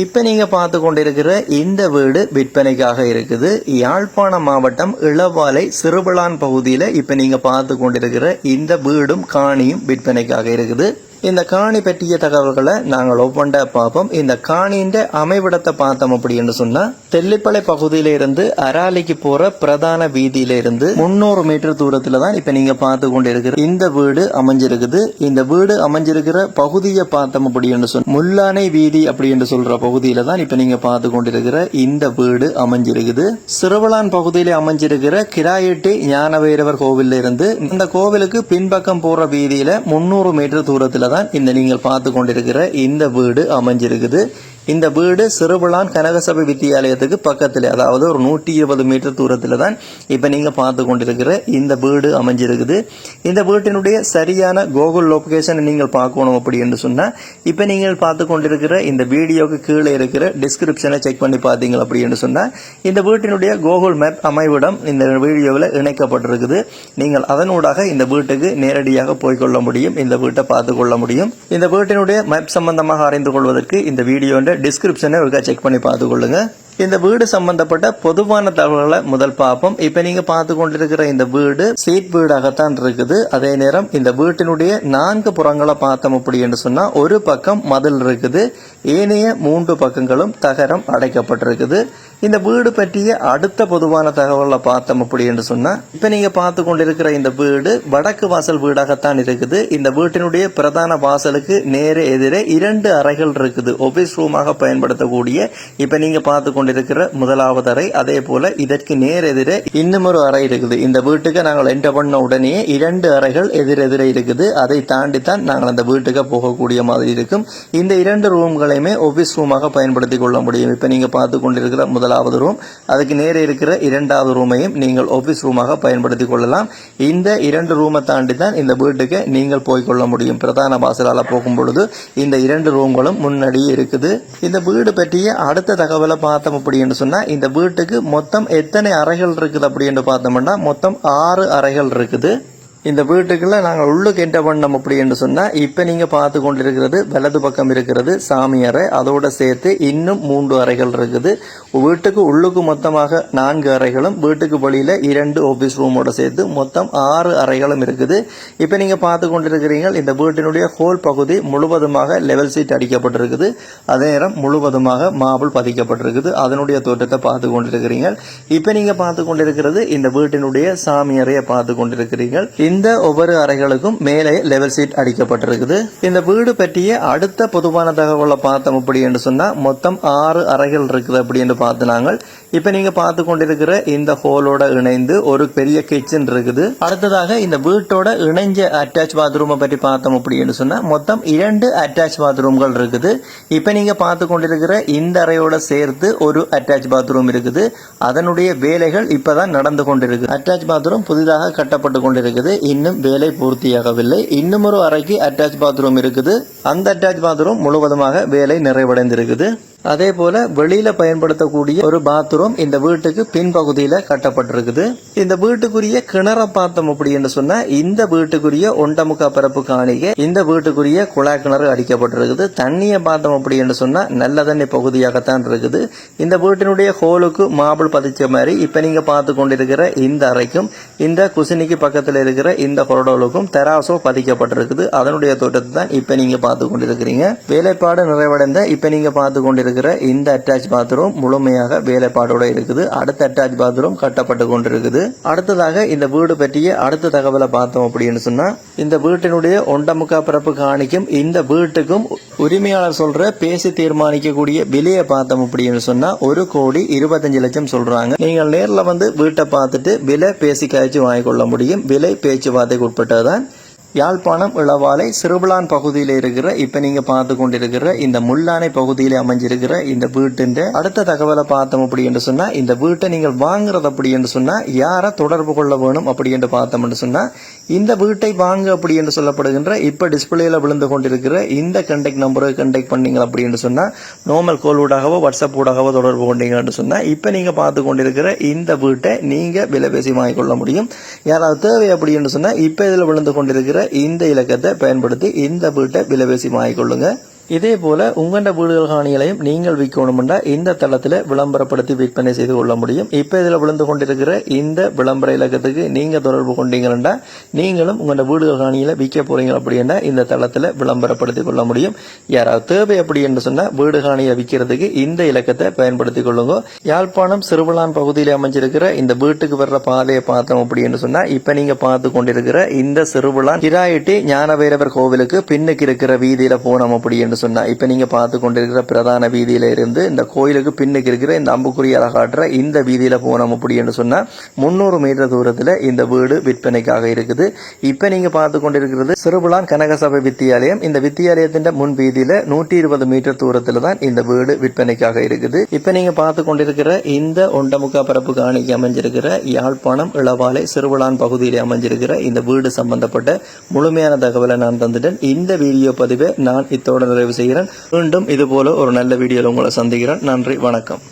இப்ப நீங்க பார்த்து கொண்டிருக்கிற இந்த வீடு விற்பனைக்காக இருக்குது. யாழ்ப்பாணம் மாவட்டம் இளவாலை சிறுபலான் பகுதியில இப்ப நீங்க பார்த்து கொண்டிருக்கிற இந்த வீடும் காணியும் விற்பனைக்காக இருக்குது. இந்த காணி பற்றிய தகவல்களை நாங்கள் ஒவ்வொன்றா பார்ப்போம். இந்த காணியின் அமைவிடத்தை பார்த்தோம் அப்படின்னு சொன்னா தெல்லிப்பளை பகுதியில இருந்து அராலிக்கு போற பிரதான வீதியிலிருந்து முன்னூறு மீட்டர் தூரத்துல தான் இப்ப நீங்க பார்த்து கொண்டிருக்கிற இந்த வீடு அமைஞ்சிருக்குது. இந்த வீடு அமைஞ்சிருக்கிற பகுதியை பார்த்தோம் அப்படின்னு சொன்ன முல்லானை வீதி அப்படின்னு சொல்ற பகுதியில தான் இப்ப நீங்க பார்த்து கொண்டிருக்கிற இந்த வீடு அமைஞ்சிருக்குது. சிறுவலான் பகுதியில அமைஞ்சிருக்கிற கிராயட்டி ஞானவைரவர் கோவில்ல இருந்து இந்த கோவிலுக்கு பின்பக்கம் போற வீதியில முன்னூறு மீட்டர் தூரத்துல தான் இந்த நீங்கள் பார்த்து கொண்டிருக்கிற இந்த வீடு அமைஞ்சிருக்குது. இந்த வீடு சிறுபுலான் கனகசபை வித்தியாலயத்துக்கு பக்கத்தில் அதாவது ஒரு நூற்றி இருபது மீட்டர் தூரத்தில் தான் இப்போ நீங்கள் பார்த்து கொண்டிருக்கிற இந்த வீடு அமைஞ்சிருக்குது. இந்த வீட்டினுடைய சரியான கூகுள் லொக்கேஷனை நீங்கள் பார்க்கணும் அப்படி என்று சொன்னால் இப்போ நீங்கள் பார்த்து கொண்டிருக்கிற இந்த வீடியோக்கு கீழே இருக்கிற டிஸ்கிரிப்ஷனை செக் பண்ணி பார்த்தீங்க அப்படி என்று சொன்னால் இந்த வீட்டினுடைய கூகுள் மேப் அமைவிடம் இந்த வீடியோவில் இணைக்கப்பட்டிருக்குது. நீங்கள் அதனூடாக இந்த வீட்டுக்கு நேரடியாக போய்க்கொள்ள முடியும் இந்த வீட்டை பார்த்து கொள்ள முடியும். இந்த வீட்டினுடைய மேப் சம்பந்தமாக அறிந்து கொள்வதற்கு இந்த வீடியோன்ற டிஸ்கிரிப்ஷனை ஒருக்கா செக் பண்ணி பார்த்துக்கொள்ளுங்கள் இந்த வீடு சம்பந்தப்பட்ட பொதுவான தகவல்களை முதல் பார்ப்போம். இப்ப நீங்க பார்த்து கொண்டிருக்கிற இந்த வீடு சீட் வீடாகத்தான் இருக்குது. அதே நேரம் இந்த வீட்டினுடைய நான்கு புறங்களை பார்த்தோம் அப்படி என்று சொன்னா ஒரு பக்கம் மதில் இருக்குது. ஏனைய மூன்று பக்கங்களும் தகரம் அடைக்கப்பட்டிருக்குது. இந்த வீடு பற்றிய அடுத்த பொதுவான தகவலை பார்த்தோம் அப்படி என்று சொன்னா இப்ப நீங்க பார்த்து கொண்டிருக்கிற இந்த வீடு வடக்கு வாசல் வீடாகத்தான் இருக்குது. இந்த வீட்டினுடைய பிரதான வாசலுக்கு நேர எதிரே இரண்டு அறைகள் இருக்குது. ஒபிஸ் ரூமாக பயன்படுத்தக்கூடிய இப்ப நீங்க பார்த்து கொண்டிருக்கிற முதலாவது அறை. அதே போல இதற்கு நேர் எதிரே இன்னும் ஒரு அறை இருக்குது. இந்த வீட்டுக்கு நாங்கள் என்டர் பண்ண உடனே இரண்டு அறைகள் எதிரெதிரே இருக்குது. அதை தாண்டி தான் நாங்கள் அந்த வீட்டுக்கு போகக்கூடிய மாதிரி இருக்கும். இந்த இரண்டு ரூம்களையுமே ஆபீஸ் ரூமாக பயன்படுத்தி கொள்ள முடியும். இப்ப நீங்க பார்த்து கொண்டிருக்கிற முதலாவது ரூம் அதுக்கு நேர இருக்கிற இரண்டாவது ரூமையும் நீங்கள் ஆபீஸ் ரூமாக பயன்படுத்தி கொள்ளலாம். இந்த இரண்டு ரூமை தாண்டி தான் இந்த வீட்டுக்கு நீங்கள் போய்க்கொள்ள முடியும். பிரதான வாசலால் போகும் பொழுது இந்த இரண்டு ரூம்களும் முன்னாடி இருக்குது. இந்த வீடு பற்றிய அடுத்த தகவலை பார்த்தோம் அப்படின்னு சொன்னா இந்த வீட்டுக்கு மொத்தம் எத்தனை அறைகள் இருக்குது அப்படின்னு பார்த்தோம்னா மொத்தம் ஆறு அறைகள் இருக்குது. இந்த வீட்டுக்குள்ளே நாங்கள் உள்ளுக்கு என்ன பண்ணோம் அப்படி என்று இப்போ நீங்கள் நீங்க பார்த்து கொண்டிருக்கிறது வலது பக்கம் இருக்கிறது சாமி அறை அதோட சேர்த்து இன்னும் மூன்று அறைகள் இருக்குது. வீட்டுக்கு உள்ளுக்கு மொத்தமாக நான்கு அறைகளும் வீட்டுக்கு வெளியில் இரண்டு ஆஃபீஸ் ரூமோட சேர்த்து மொத்தம் ஆறு அறைகளும் இருக்குது. இப்போ நீங்கள் பார்த்து கொண்டிருக்கிறீங்க இந்த வீட்டினுடைய ஹோல் பகுதி முழுவதுமாக லெவல் சீட் அடிக்கப்பட்டிருக்குது. அதே நேரம் முழுவதுமாக மாபிள் பதிக்கப்பட்டிருக்குது. அதனுடைய தோற்றத்தை பார்த்து கொண்டிருக்கிறீங்க இப்போ நீங்கள் பார்த்து கொண்டிருக்கிறது இந்த வீட்டினுடைய சாமி அறையை பார்த்து கொண்டிருக்கிறீர்கள். இந்த ஒவ்வொரு அறைகளுக்கும் மேலே லெவல் சீட் அடிக்கப்பட்டிருக்குது. இந்த வீடு பற்றிய அடுத்த பொதுவான தகவலை பார்த்தோம் அப்படி என்று சொன்னா மொத்தம் ஆறு அறைகள் இருக்குது அப்படின்னு பார்த்து நாங்கள். இப்ப நீங்க பார்த்து கொண்டிருக்கிற இந்த ஹோலோட இணைந்து ஒரு பெரிய கிச்சன் இருக்குது. அடுத்ததாக இந்த வீட்டோட இணைஞ்ச அட்டாச் பாத்ரூமை பற்றி பார்த்தோம் அப்படின்னு சொன்னா மொத்தம் இரண்டு அட்டாச் பாத்ரூம்கள் இருக்குது. இப்ப நீங்க பார்த்து கொண்டிருக்கிற இந்த அறையோட சேர்த்து ஒரு அட்டாச் பாத்ரூம் இருக்குது. அதனுடைய வேலைகள் இப்போதான் நடந்து கொண்டிருக்கு. அட்டாச் பாத்ரூம் புதிதாக கட்டப்பட்டு கொண்டிருக்குது. இன்னும் வேலை பூர்த்தியாகவில்லை. இன்னும் ஒரு அறைக்கு அட்டாச் பாத்ரூம் இருக்குது. அந்த அட்டாச் பாத்ரூம் முழுவதுமாக வேலை நிறைவடைந்திருக்குது. அதே போல வெளியில பயன்படுத்தக்கூடிய ஒரு பாத்ரூம் இந்த வீட்டுக்கு பின்பகுதியில கட்டப்பட்டிருக்குது. இந்த வீட்டுக்குரிய கிணற பார்த்தோம் அப்படின்னு சொன்னா இந்த வீட்டுக்குரிய ஒண்டமுக்கா பரப்பு காணிகை இந்த வீட்டுக்குரிய குழாய் கிணறு அடிக்கப்பட்டிருக்குது. தண்ணியை பார்த்தோம் அப்படின்னு சொன்னா நல்ல தண்ணி பகுதியாகத்தான் இருக்குது. இந்த வீட்டினுடைய ஹோலுக்கு மாபிள் பதிச்ச மாதிரி இப்ப நீங்க பார்த்து கொண்டிருக்கிற இந்த அறைக்கும் இந்த குசினிக்கு பக்கத்துல இருக்கிற இந்த கொரடோலுக்கும் தெராசோ பதிக்கப்பட்டிருக்குது. அதனுடைய தோட்டத்தை தான் இப்ப நீங்க பார்த்து கொண்டிருக்கிறீங்க. வேலைப்பாடு நிறைவடைந்த இப்ப நீங்க பார்த்து இருக்கிற இந்த அட்டாச் பாத்ரூம் முழுமையாக வேலைப்பாடோட இருக்குது. அடுத்த அட்டாச் பாத்ரூம் கட்டப்பட்டு கொண்டிருக்குது. அடுத்ததாக இந்த வீடு பற்றிய அடுத்த தகவலை பார்த்தோம் அப்படின்னு சொன்னா இந்த வீட்டினுடைய ஒண்டமுக்கா பிறப்பு காணிக்கும் இந்த வீட்டுக்கும் உரிமையாளர் சொல்ற பேசி தீர்மானிக்கக்கூடிய விலையை பார்த்தோம் அப்படின்னு சொன்னா ஒரு கோடி இருபத்தஞ்சு லட்சம் சொல்றாங்க. நீங்கள் நேரில் வந்து வீட்டை பார்த்துட்டு விலை பேசி காய்ச்சி வாங்கிக்கொள்ள முடியும். விலை பேச்சுவார்த்தைக்கு உட்பட்டதுதான். யாழ்ப்பாணம் இளவாலை சிறுபுலான் பகுதியில் இருக்கிற இப்ப நீங்க பார்த்து கொண்டிருக்கிற இந்த முல்லானை பகுதியில் அமைஞ்சிருக்கிற இந்த வீட்டின் அடுத்த தகவலை பார்த்தோம் அப்படி என்று சொன்னா இந்த வீட்டை நீங்கள் வாங்குறது அப்படி என்று சொன்னா யாரை தொடர்பு கொள்ள வேணும் அப்படி என்று பார்த்தோம் என்று சொன்னா இந்த வீட்டை வாங்க அப்படி என்று சொல்லப்படுகின்ற இப்ப டிஸ்பிளேல விழுந்து கொண்டிருக்கிற இந்த கண்டெக்ட் நம்பரை கண்டெக்ட் பண்ணீங்க அப்படி என்று சொன்னா நார்மல் கோல் ஊடாகவோ வாட்ஸ்அப் ஊடாகவோ தொடர்பு கொண்டீங்கன்னு சொன்னா இப்ப நீங்க பார்த்து கொண்டிருக்கிற இந்த வீட்டை நீங்க விலை பேசி வாங்கிக்கொள்ள முடியும். யாராவது தேவை அப்படி என்று சொன்னா இப்ப இதுல விழுந்து கொண்டிருக்கிற இந்த இலக்கத்தை பயன்படுத்தி இந்த வீட்டை விலை பேசி வாங்கிக்கொள்ளுங்க இதே போல உங்களோட வீடுகள் காணிகளையும் நீங்கள் விற்கணும்னா இந்த தளத்தில் விளம்பரப்படுத்தி விற்பனை செய்து கொள்ள முடியும். இப்போ இதில் விழுந்து கொண்டிருக்கிற இந்த விளம்பர இலக்கத்துக்கு நீங்கள் தொடர்பு கொண்டீங்கன்னா நீங்களும் உங்களோட வீடுகள் காணிகளை விற்க போறீங்க அப்படின்னா இந்த தளத்தில் விளம்பரப்படுத்திக் கொள்ள முடியும். யாராவது தேவை அப்படி என்று சொன்னால் வீடு காணியை விற்கிறதுக்கு இந்த இலக்கத்தை பயன்படுத்திக் கொள்ளுங்க. யாழ்ப்பாணம் சிறுவலான் பகுதியில் அமைஞ்சிருக்கிற இந்த வீட்டுக்கு வர்ற பாதையை பார்த்தோம் அப்படின்னு சொன்னால் இப்போ நீங்கள் பார்த்து கொண்டிருக்கிற இந்த சிறுவலான் கிராயிட்டி ஞானபைரவர் கோவிலுக்கு பின்னுக்கு இருக்கிற வீதியில் போனோம் அப்படின்னு என்று சொன்னால் இப்போ நீங்கள் பார்த்து கொண்டிருக்கிற பிரதான வீதியில் இருந்து இந்த கோயிலுக்கு பின்னுக்கு இருக்கிற இந்த அம்புக்குறியால காட்டுற இந்த வீதியில் போனோம் அப்படி என்று சொன்னால் முந்நூறு மீட்டர் தூரத்தில் இந்த வீடு விற்பனைக்காக இருக்குது. இப்போ நீங்கள் பார்த்து கொண்டிருக்கிறது சிறுபுலான் கனகசபை வித்தியாலயம். இந்த வித்தியாலயத்தின் முன் வீதியில் நூற்றி இருபது மீட்டர் தூரத்தில் தான் இந்த வீடு விற்பனைக்காக இருக்குது. இப்போ நீங்கள் பார்த்து கொண்டிருக்கிற இந்த ஒண்டமுக்கா பரப்பு காணிக்கு அமைஞ்சிருக்கிற யாழ்ப்பாணம் இளவாலை சிறுவலான் பகுதியில் அமைஞ்சிருக்கிற இந்த வீடு சம்பந்தப்பட்ட முழுமையான தகவலை நான் தந்துட்டேன். இந்த வீடியோ பதிவை நான் இத்தோட நிறைவு செய்கிறேன் மீண்டும் இதுபோல ஒரு நல்ல வீடியோவில் உங்களை சந்திக்கிறேன். நன்றி வணக்கம்.